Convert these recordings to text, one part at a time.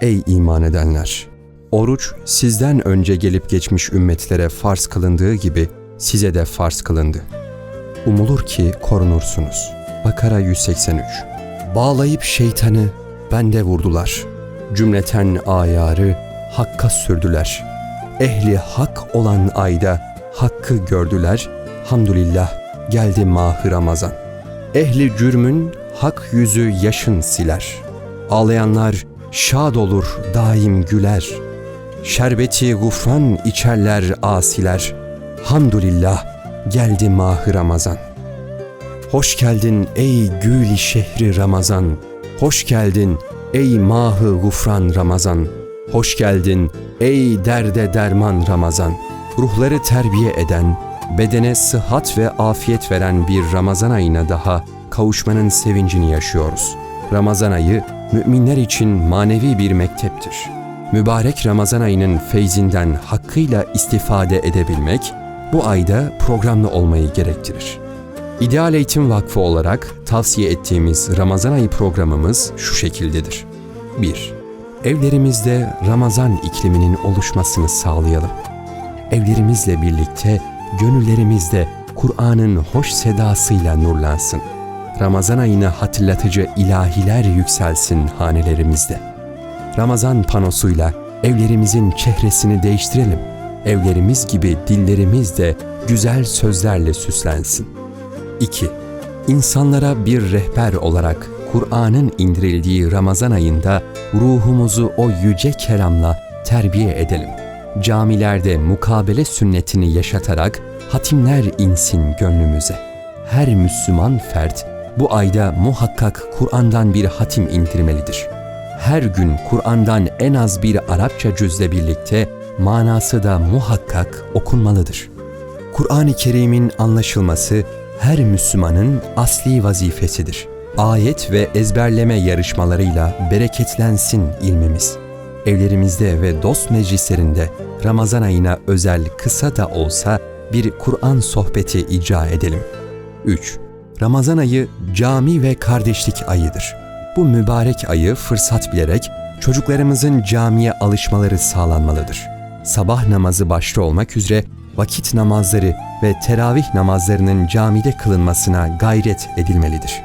Ey iman edenler! Oruç sizden önce gelip geçmiş ümmetlere farz kılındığı gibi size de farz kılındı. Umulur ki korunursunuz. Bakara 183 Bağlayıp şeytanı bende vurdular. Cümleten ayarı hakka sürdüler. Ehli hak olan ayda hakkı gördüler. Hamdülillah geldi mahı Ramazan. Ehli cürmün hak yüzü yaşın siler. Ağlayanlar şad olur daim güler. Şerbeti gufran içerler asiler. Hamdülillah geldi mahı Ramazan. Hoş geldin ey gül şehri Ramazan. Hoş geldin ey mahı gufran Ramazan. Hoş geldin ey derde derman Ramazan. Ruhları terbiye eden, bedene sıhhat ve afiyet veren bir Ramazan ayına daha kavuşmanın sevincini yaşıyoruz. Ramazan ayı müminler için manevi bir mekteptir. Mübarek Ramazan ayının feyzinden hakkıyla istifade edebilmek, bu ayda programlı olmayı gerektirir. İdeal Eğitim Vakfı olarak tavsiye ettiğimiz Ramazan ayı programımız şu şekildedir. 1. Evlerimizde Ramazan ikliminin oluşmasını sağlayalım. Evlerimizle birlikte gönüllerimiz de Kur'an'ın hoş sedasıyla nurlansın. Ramazan ayını hatırlatıcı ilahiler yükselsin hanelerimizde. Ramazan panosuyla evlerimizin çehresini değiştirelim. Evlerimiz gibi dillerimiz de güzel sözlerle süslensin. 2. İnsanlara bir rehber olarak Kur'an'ın indirildiği Ramazan ayında ruhumuzu o yüce kelamla terbiye edelim. Camilerde mukabele sünnetini yaşatarak hatimler insin gönlümüze. Her Müslüman fert bu ayda muhakkak Kur'an'dan bir hatim indirmelidir. Her gün Kur'an'dan en az bir Arapça cüzle birlikte manası da muhakkak okunmalıdır. Kur'an-ı Kerim'in anlaşılması her Müslümanın asli vazifesidir. Ayet ve ezberleme yarışmalarıyla bereketlensin ilmimiz. Evlerimizde ve dost meclislerinde Ramazan ayına özel kısa da olsa bir Kur'an sohbeti icra edelim. 3. Ramazan ayı cami ve kardeşlik ayıdır. Bu mübarek ayı fırsat bilerek çocuklarımızın camiye alışmaları sağlanmalıdır. Sabah namazı başta olmak üzere vakit namazları ve teravih namazlarının camide kılınmasına gayret edilmelidir.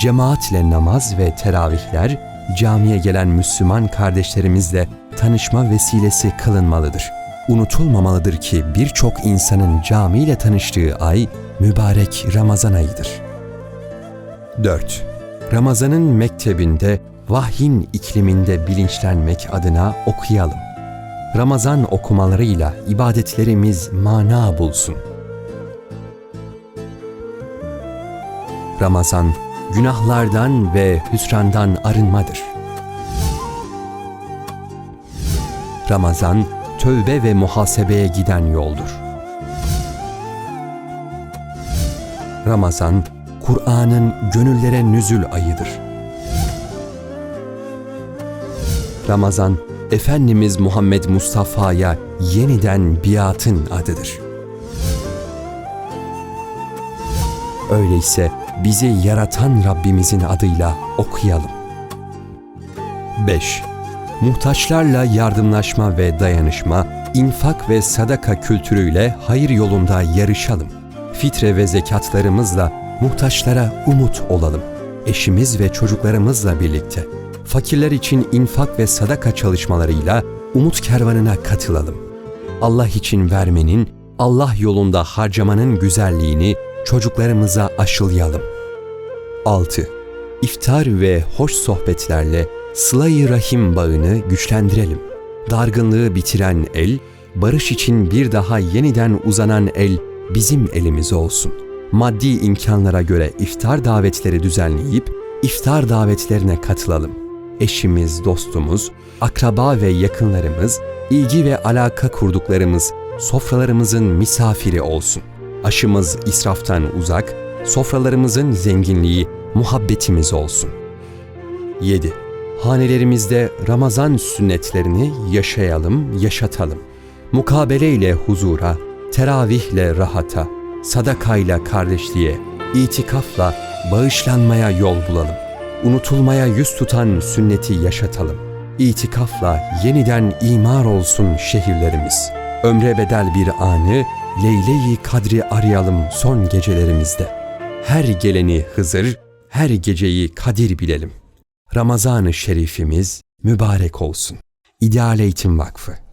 Cemaatle namaz ve teravihler camiye gelen Müslüman kardeşlerimizle tanışma vesilesi kılınmalıdır. Unutulmamalıdır ki birçok insanın camiyle tanıştığı ay mübarek Ramazan ayıdır. 4. Ramazanın mektebinde vahyin ikliminde bilinçlenmek adına okuyalım. Ramazan okumalarıyla ibadetlerimiz mana bulsun. Ramazan günahlardan ve hüsrandan arınmadır. Ramazan tövbe ve muhasebeye giden yoldur. Ramazan Kur'an'ın gönüllere nüzül ayıdır. Ramazan Efendimiz Muhammed Mustafa'ya yeniden biatın adıdır. Öyleyse bizi yaratan Rabbimizin adıyla okuyalım. 5. Muhtaçlarla yardımlaşma ve dayanışma, infak ve sadaka kültürüyle hayır yolunda yarışalım. Fitre ve zekatlarımızla muhtaçlara umut olalım. Eşimiz ve çocuklarımızla birlikte fakirler için infak ve sadaka çalışmalarıyla umut kervanına katılalım. Allah için vermenin, Allah yolunda harcamanın güzelliğini çocuklarımıza aşılayalım. 6. İftar ve hoş sohbetlerle sıla-i rahim bağını güçlendirelim. Dargınlığı bitiren el, barış için bir daha yeniden uzanan el bizim elimiz olsun. Maddi imkanlara göre iftar davetleri düzenleyip iftar davetlerine katılalım. Eşimiz, dostumuz, akraba ve yakınlarımız, ilgi ve alaka kurduklarımız sofralarımızın misafiri olsun. Aşımız israftan uzak, sofralarımızın zenginliği muhabbetimiz olsun. 7. Hanelerimizde Ramazan sünnetlerini yaşayalım, yaşatalım. Mukabeleyle huzura, teravihle rahata, sadakayla kardeşliğe, itikafla bağışlanmaya yol bulalım. Unutulmaya yüz tutan sünneti yaşatalım. İtikafla yeniden imar olsun şehirlerimiz. Ömre bedel bir anı, Leyle-i Kadri arayalım son gecelerimizde. Her geleni Hızır, her geceyi Kadir bilelim. Ramazan-ı Şerifimiz mübarek olsun. İdeal Eğitim Vakfı